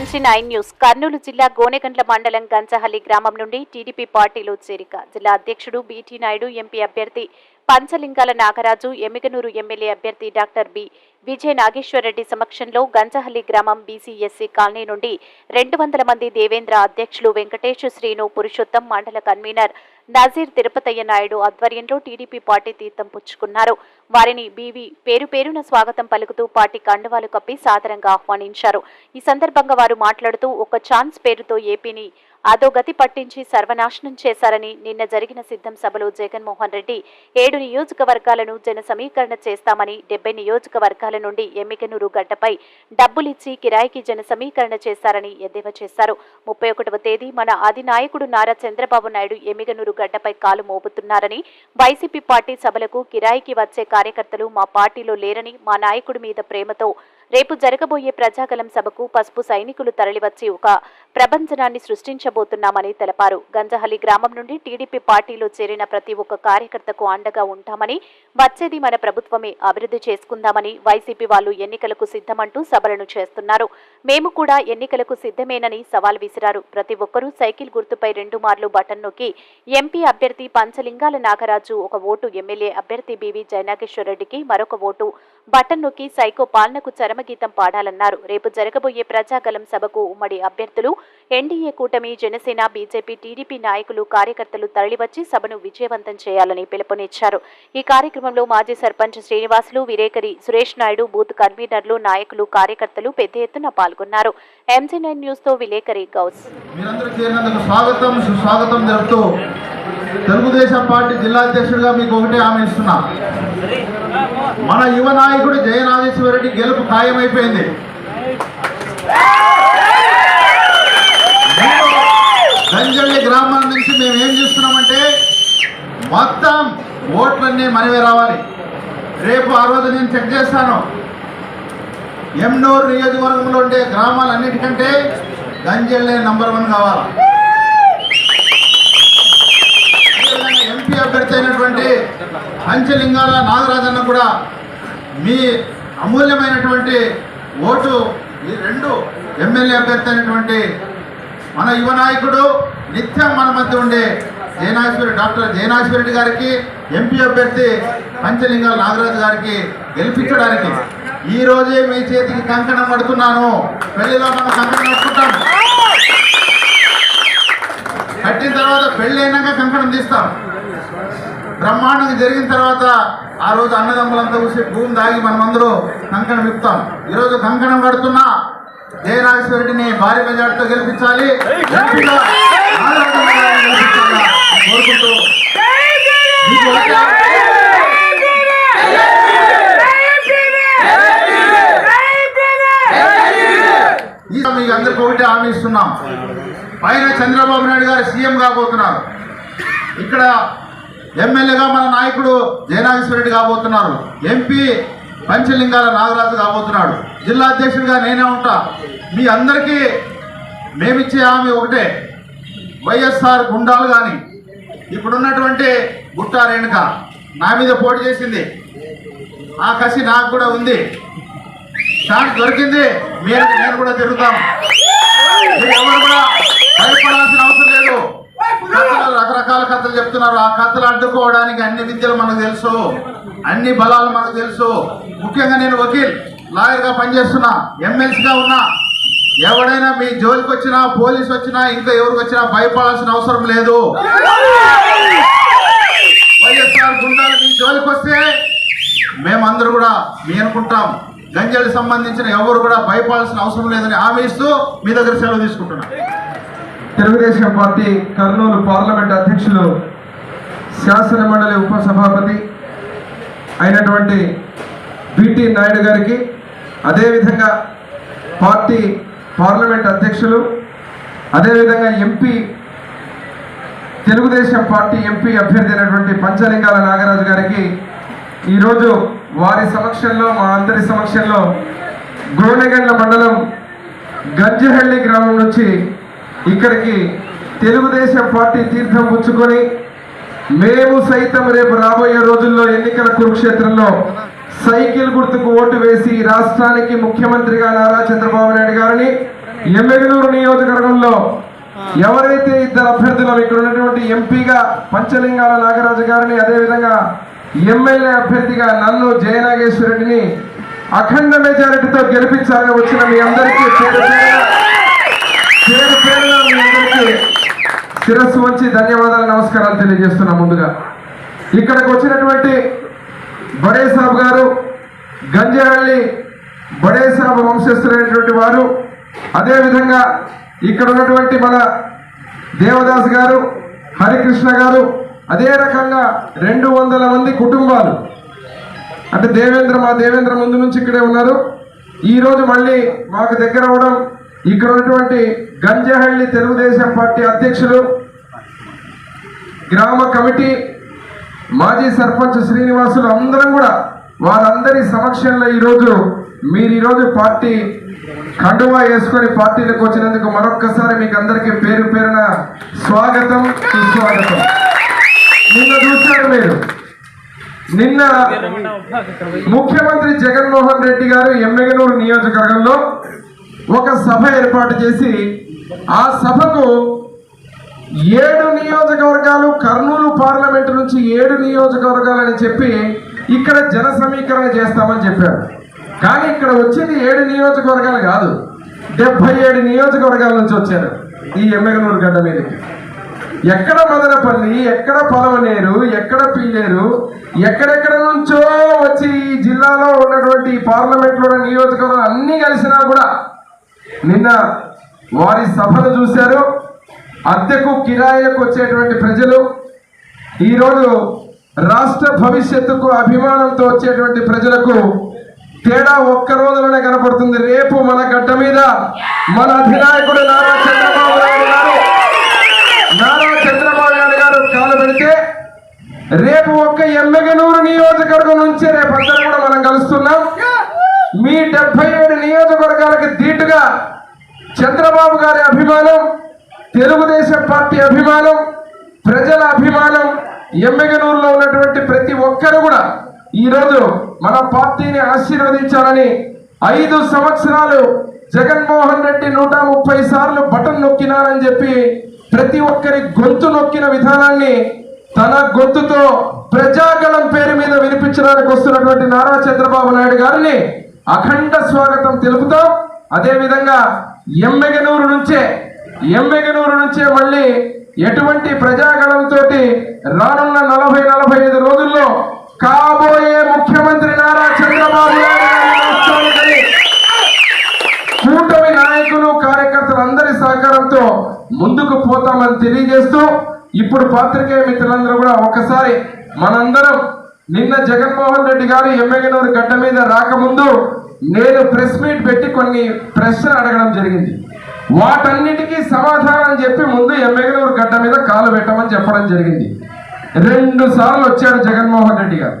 Nine news. Kurnool జిల్లా గోనెగండ్ల మండలం గంచహల్లి గ్రామం నుండి టీడీపీ పార్టీలో చేరిక. జిల్లా అధ్యక్షుడు బీటీ నాయుడు ఎంపీ అభ్యర్థి పంచలింగాల నాగరాజు ఎమ్మిగనూరు ఎమ్మెల్యే అభ్యర్థి డాక్టర్ బి. విజయ నాగేశ్వరరెడ్డి సమక్షంలో గంజహల్లి గ్రామం బీసీఎస్సీ కాలనీ నుండి రెండు వందల మంది దేవేంద్ర అధ్యక్షులు వెంకటేష్ శ్రీను పురుషోత్తం మండల కన్వీనర్ నజీర్ తిరుపతయ్య నాయుడు ఆధ్వర్యంలో టీడీపీ పార్టీ తీర్థం పుచ్చుకున్నారు. వారిని బీవీ పేరు పేరున స్వాగతం పలుకుతూ పార్టీ కండువాలు కప్పి సాదరంగా ఆహ్వానించారు. ఈ సందర్భంగా వారు మాట్లాడుతూ ఒక ఛాన్స్ పేరుతో ఏపీని అధోగతి పట్టించి సర్వనాశనం చేశారని నిన్న జరిగిన సిద్ధం సభలో జగన్మోహన్ రెడ్డి ఏడు నియోజకవర్గాలను జన సమీకరణ చేస్తామని డెబ్బై నియోజకవర్గాల నుండి ఎమ్మికనూరు గడ్డపై డబ్బులిచ్చి కిరాయికి జన సమీకరణ చేశారని ఎద్దేవా చేశారు. ముప్పై ఒకటవ తేదీ మన అధినాయకుడు నారా చంద్రబాబు నాయుడు ఎమ్మిగనూరు గడ్డపై కాలు మోపుతున్నారని వైసీపీ పార్టీ సభలకు కిరాయికి వచ్చే కార్యకర్తలు మా పార్టీలో లేరని మా నాయకుడి మీద ప్రేమతో రేపు జరగబోయే ప్రజాగలం సభకు పసుపు సైనికులు తరలివచ్చి ఒక ప్రబంధనాన్ని సృష్టించబోతున్నామని తెలిపారు. గంజహల్లి గ్రామం నుండి టీడీపీ పార్టీలో చేరిన ప్రతి ఒక్క కార్యకర్తకు అండగా ఉంటామని వచ్చేది మన ప్రభుత్వమే అభివృద్ధి చేసుకుందామని వైసీపీ వాళ్ళు ఎన్నికలకు సిద్ధమంటూ సభలను చేస్తున్నారు. మేము కూడా ఎన్నికలకు సిద్ధమేనని సవాల్ విసిరారు. ప్రతి ఒక్కరూ సైకిల్ గుర్తుపై రెండు మార్లు బటన్ నొక్కి ఎంపీ అభ్యర్థి పంచలింగాల నాగరాజు ఒక ఓటు ఎమ్మెల్యే అభ్యర్థి బీవీ జయనాగేశ్వరరెడ్డికి మరొక ఓటు బటన్ నొక్కి సైకో పాలనకు చరమగీతం పాడాలన్నారు. రేపు జరగబోయే ప్రజాగలం సభకు ఉమ్మడి అభ్యర్థులు ఎన్డీఏ కూటమి జనసేన బీజేపీ టీడీపీ నాయకులు కార్యకర్తలు తరలివచ్చి సభను విజయవంతం చేయాలని పిలుపునిచ్చారు. ఈ కార్యక్రమంలో మాజీ సర్పంచ్ శ్రీనివాసులు విరేకరి సురేష్ నాయుడు బూత్ కన్వీనర్లు నాయకులు కార్యకర్తలు పెద్ద ఎత్తున పాల్గొన్నారు. ఎంజీ నైన్ న్యూస్తో విలేకరి గౌస్. స్వాగతం సుస్వాగతం తెలుగుదేశం పార్టీ జిల్లా అధ్యక్షుడిగా మీకు ఒకటే ఆమె ఇస్తున్నా. మన యువ నాయకుడు జయనాగేశ్వర రెడ్డి గెలుపు ఖాయమైపోయింది. గంజల్లి గ్రామం నుంచి మేము ఏం చేస్తున్నామంటే మొత్తం ఓట్లన్నీ మనవే రావాలి. రేపు ఆ రోజు నేను చెక్ చేస్తాను. ఎమ్నూరు నియోజకవర్గంలో ఉండే గ్రామాలన్నిటికంటే గంజల్లే నంబర్ వన్ కావాలి? అభ్యర్థి అయినటువంటి పంచలింగాల నాగరాజన్న కూడా మీ అమూల్యమైనటువంటి ఓటు ఈ రెండు ఎమ్మెల్యే అభ్యర్థి అయినటువంటి మన యువ నాయకుడు నిత్యం మన మధ్య ఉండే జయనాశ్వరి డాక్టర్ జయనాశ్వరెడ్డి గారికి ఎంపీ అభ్యర్థి పంచలింగాల నాగరాజు గారికి గెలిపించడానికి ఈ రోజే మీ చేతికి కంకణం పడుతున్నాను పెళ్ళిలో మనం కంకణం కట్టుకుంటాం. కట్టిన తర్వాత పెళ్ళి అయినాక కంకణం తీస్తాం. బ్రహ్మాండంగా జరిగిన తర్వాత ఆ రోజు అన్నదమ్ములంతా కూసి భూమి దాగి మనమందరూ కంకణం విప్పుతాం. ఈరోజు కంకణం కడుతున్నా జయనాగేశ్వరరెడ్డిని భారీ మెజార్టీతో గెలిపించాలి. కోరుకుంటూ మీకు అందరికీ ఒకటే హామీ ఇస్తున్నాం. పైన చంద్రబాబు నాయుడు గారు సీఎం కాబోతున్నారు. ఇక్కడ ఎమ్మెల్యేగా మన నాయకుడు జయనాగేశ్వర రెడ్డి కాబోతున్నారు. ఎంపీ పంచలింగాల నాగరాజు కాబోతున్నాడు. జిల్లా అధ్యక్షుడిగా నేనే ఉంటా. మీ అందరికీ మేమిచ్చే హామీ ఒకటే. వైఎస్ఆర్ గుండాలు కానీ ఇప్పుడున్నటువంటి గుట్టా రేణుక నా మీద పోటీ చేసింది. ఆ కసి నాకు కూడా ఉంది. ఛాన్స్ దొరికింది. మీరు నేను కూడా తిరుగుతాం. ఎవరు కూడా భయపడాల్సిన కథలు రకరకాల కథలు చెప్తున్నారు. ఆ కథలు అడ్డుకోవడానికి అన్ని విద్యలు మనకు తెలుసు. అన్ని బలాలు మనకు తెలుసు. ముఖ్యంగా నేను వకీల్ లాయర్గా పనిచేస్తున్నా ఎమ్మెల్సీగా ఉన్నా. ఎవడైనా మీ జోలికి వచ్చినా పోలీస్ వచ్చినా ఇంకా ఎవరికి వచ్చినా భయపడాల్సిన అవసరం లేదు. వైఎస్ఆర్ గుండాలు మీ జోలికి వస్తే మేమందరూ కూడా మీ అనుకుంటాం గంజలకు సంబంధించిన ఎవరు కూడా భయపడాల్సిన అవసరం లేదని హామీ ఇస్తూ మీ దగ్గర సెలవు తీసుకుంటున్నాం. తెలుగుదేశం పార్టీ కర్నూలు పార్లమెంట్ అధ్యక్షులు శాసన మండలి ఉపసభాపతి అయినటువంటి బిటి నాయుడు గారికి అదేవిధంగా పార్టీ పార్లమెంట్ అధ్యక్షులు అదేవిధంగా ఎంపీ తెలుగుదేశం పార్టీ ఎంపీ అభ్యర్థి అయినటువంటి పంచలింగాల నాగరాజు గారికి ఈరోజు వారి సమక్షంలో మా అందరి సమక్షంలో గోనెగండ్ల మండలం గంజహళ్ళి గ్రామం నుంచి ఇక్కడికి తెలుగుదేశం పార్టీ తీర్థం పుచ్చుకొని మేము సైతం రేపు రాబోయే రోజుల్లో ఎన్నికల కురుక్షేత్రంలో సైకిల్ గుర్తుకు ఓటు వేసి రాష్ట్రానికి ముఖ్యమంత్రిగా నారా చంద్రబాబు నాయుడు గారిని ఎమ్మెగనూరు నియోజకవర్గంలో ఎవరైతే ఇద్దరు అభ్యర్థులు ఇక్కడ ఉన్నటువంటి ఎంపీగా పంచలింగాల నాగరాజు గారిని అదేవిధంగా ఎమ్మెల్యే అభ్యర్థిగా నన్ను జయనాగేశ్వరరెడ్డిని అఖండ మెజారిటీతో గెలిపించాలని వచ్చిన మీ అందరికీ పేరు పేరున పేరు మీ అందరికీ శిరస్సు వచ్చి ధన్యవాదాలు నమస్కారాలు తెలియజేస్తున్నా ముందుగా. ఇక్కడికి వచ్చినటువంటి బడే సాబ్ గారు గంజహళ్ళి బడే సాబ్ వంశస్థులైనటువంటి వారు అదేవిధంగా ఇక్కడ ఉన్నటువంటి మన దేవదాస్ గారు హరికృష్ణ గారు అదే రకంగా రెండు వందల మంది కుటుంబాలు. అంటే దేవేంద్ర మా దేవేంద్ర ముందు నుంచి ఇక్కడే ఉన్నారు. ఈరోజు మళ్ళీ మాకు దగ్గర అవడం ఇక్కడ ఉన్నటువంటి గంజహళ్ళి తెలుగుదేశం పార్టీ అధ్యక్షులు గ్రామ కమిటీ మాజీ సర్పంచ్ శ్రీనివాసులు అందరం కూడా వారందరి సమక్షంలో ఈరోజు మీరు ఈరోజు పార్టీ కండువా వేసుకొని పార్టీలకు వచ్చినందుకు మరొక్కసారి మీకు అందరికీ పేరు పేరున స్వాగతం సుస్వాగతం. నిన్న చూశారు మీరు. నిన్న ముఖ్యమంత్రి జగన్మోహన్ రెడ్డి గారు ఎమ్మెగనూరు నియోజకవర్గంలో ఒక సభ ఏర్పాటు చేసి ఆ సభకు ఏడు నియోజకవర్గాలు కర్నూలు పార్లమెంటు నుంచి ఏడు నియోజకవర్గాలని చెప్పి ఇక్కడ జన సమీకరణ చేస్తామని చెప్పారు. కానీ ఇక్కడ వచ్చింది ఏడు నియోజకవర్గాలు కాదు డెబ్బై ఏడు నియోజకవర్గాల నుంచి వచ్చారు ఈ ఎమ్మెగనూరు గడ్డ మీదకి. ఎక్కడ మదనపల్లి ఎక్కడ పొలవనేరు ఎక్కడ పిల్లేరు ఎక్కడెక్కడ నుంచో వచ్చి ఈ జిల్లాలో ఉన్నటువంటి పార్లమెంట్లో నియోజకవర్గం నియోజకవర్గాలు అన్నీ కలిసినా కూడా నిన్న వారి సభను చూశారు. అద్దెకు కిరాయిలకు వచ్చేటువంటి ప్రజలు. ఈరోజు రాష్ట్ర భవిష్యత్తుకు అభిమానంతో వచ్చేటువంటి ప్రజలకు తేడా ఒక్క రోజులోనే కనపడుతుంది. రేపు మన గడ్డ మీద మన అధినాయకుడు నారా చంద్రబాబు నాయుడు గారు నారా చంద్రబాబు నాయుడు గారు కాలు పెడితే రేపు ఒక్క ఎమ్మెగనూరు నియోజకవర్గం నుంచి రేపు అందరూ కూడా మనం కలుస్తున్నాం. మీ డెబ్బై ఏడు నియోజకవర్గాలకి ధీటుగా చంద్రబాబు గారి అభిమానం తెలుగుదేశం పార్టీ అభిమానం ప్రజల అభిమానం ఎమ్మెగనూరులో ఉన్నటువంటి ప్రతి ఒక్కరు కూడా ఈరోజు మన పార్టీని ఆశీర్వదించాలని ఐదు సంవత్సరాలు జగన్మోహన్ రెడ్డి నూట ముప్పై సార్లు బటన్ నొక్కినారని చెప్పి ప్రతి ఒక్కరి గొంతు నొక్కిన విధానాన్ని తన గొంతుతో ప్రజాగళం పేరు మీద వినిపించడానికి వస్తున్నటువంటి నారా చంద్రబాబు నాయుడు గారిని అఖండ స్వాగతం తెలుపుతాం. అదేవిధంగా ఎమ్మెగనూరు నుంచే ఎమ్మెగనూరు నుంచే మళ్ళీ ఎటువంటి ప్రజాగణంతో రానున్న నలభై నలభై ఐదు రోజుల్లో కాబోయే ముఖ్యమంత్రి నారా చంద్రబాబు కూటమి నాయకులు కార్యకర్తలు అందరి సహకారంతో ముందుకు పోతామని తెలియజేస్తూ ఇప్పుడు పాత్రికేయ మిత్రులందరూ కూడా ఒకసారి మనందరం నిన్న జగన్మోహన్ రెడ్డి గారు ఎమ్మెగనూరు గడ్డ మీద రాకముందు నేను ప్రెస్ మీట్ పెట్టి కొన్ని ప్రశ్నలు అడగడం జరిగింది. వాటన్నిటికీ సమాధానం చెప్పి ముందు ఎమ్మెగనూరు గడ్డ మీద కాలు పెట్టమని చెప్పడం జరిగింది. రెండు సార్లు వచ్చాడు జగన్మోహన్ రెడ్డి గారు.